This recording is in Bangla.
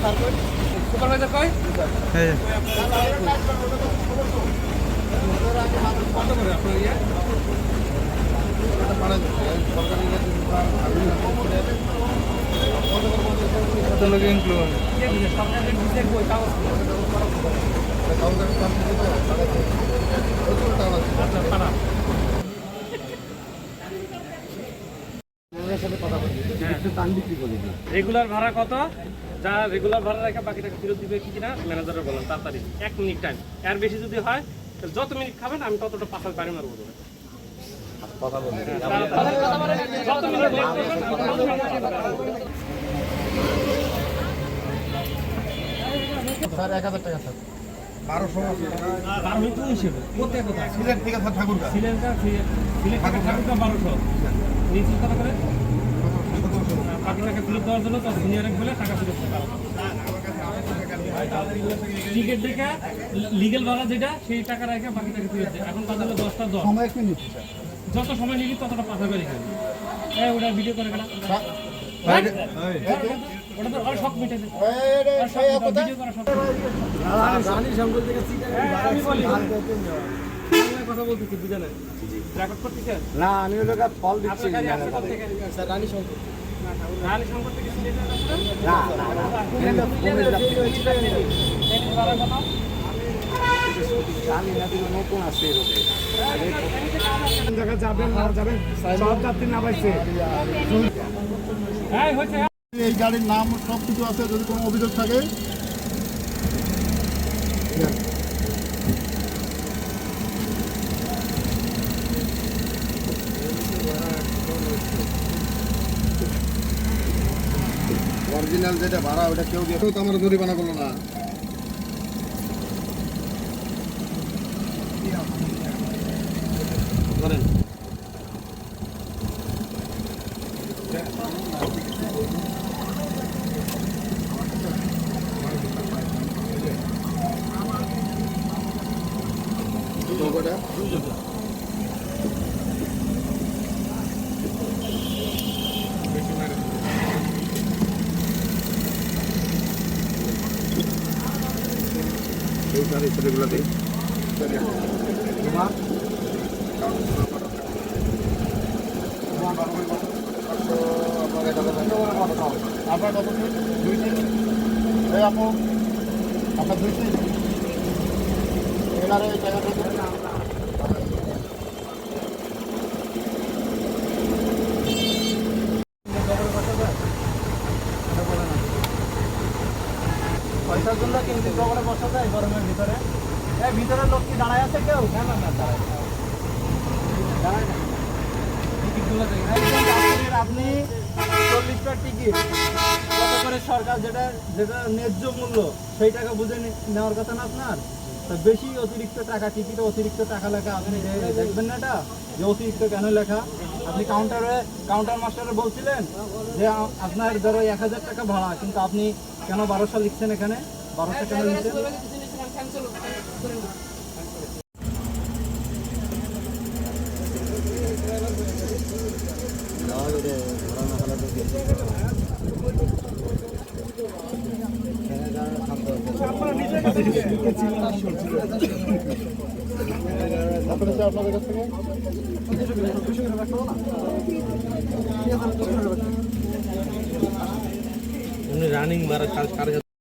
কাছে সুপারভাইজার কই কত করে আপনার ইয়ে লোক ইনক্লুড একটু বিক্রি করে দিই রেগুলার ভাড়া কত? যা রেগুলার ভাড়া রাখা বাকি টাকা ফেরত দিবে কি কিনা ম্যানেজারের বলেন তাড়াতাড়ি। এক মিনিট টাইম এর বেশি যদি হয় তাহলে যত মিনিট খাবেন আমি ততটা পাশাল পারি মারবো। কথা বলি যত মিনিট স্যার এক হাজার টাকা স্যার। বারোশো বারো মিনিট হিসেবে। কোথায় কোথায়? সিলেট থেকে স্যার ঠাকুরগা সিলেন্ডার সিলেন্ড ঠাকুরটা বারোশো। নিচে কত করে? ফেরত দেওয়ার জন্য তো সিনিয়র বলে টাকা ফেরত টিকিট দেখে লিগেল ভাড়া যেটা সেই টাকা রেখে বাকি টাকা ফেরত দেয়। এখন বাজারে দশটা দশ। সময় একটু নিচ্ছি যত সময় নিবি ততটা পাঠাবে রেখে হ্যাঁ ওটা ভিডিও করে গেলাম ওটা তো আর ভিডিও করা হ্যাঁ, আমি বলি। কথা বলতেছি বুঝে নেন। রেকর্ড করতেছে না আমি ওই ফল দিচ্ছি রানী শঙ্কর নতুন যাবেন না যাবেন সব যাত্রী না পাইছে হ্যাঁ এই গাড়ির নাম সব কিছু আছে যদি কোনো অভিযোগ থাকে। অরিজিনাল যেটা ভাড়া ওটা কেউ দিয়ে তো আমার জরিমানা করল না। ধরেন। নৌকাটা এই ছেলেগুলো দিই। আপনার কত দুই তিন এই আপু আপনার দুই তিন এনারে এই জায়গাটা পয়সার জন্য কিন্তু বসা যায় গরমের ভিতরে। ভিতরে লোক কি দাঁড়ায় আছে কেউ? না না আপনি চল্লিশটা টিকিট। কত করে সরকার যেটা যেটা ন্যায্য মূল্য, সেই টাকা বুঝে নেওয়ার কথা না আপনার? বেশি অতিরিক্ত টাকা, টিকিটে অতিরিক্ত টাকা লেখা আপনি দেখবেন না এটা? যে অতিরিক্ত কেন লেখা? আপনি কাউন্টারে কাউন্টার মাস্টারে বলছিলেন যে আপনার ধরো এক হাজার টাকা ভাড়া, কিন্তু আপনি কেন বারোশো লিখছেন এখানে? বারোশো লিখছেন আপনাদের কাছ থেকে রানিং মারা কাজ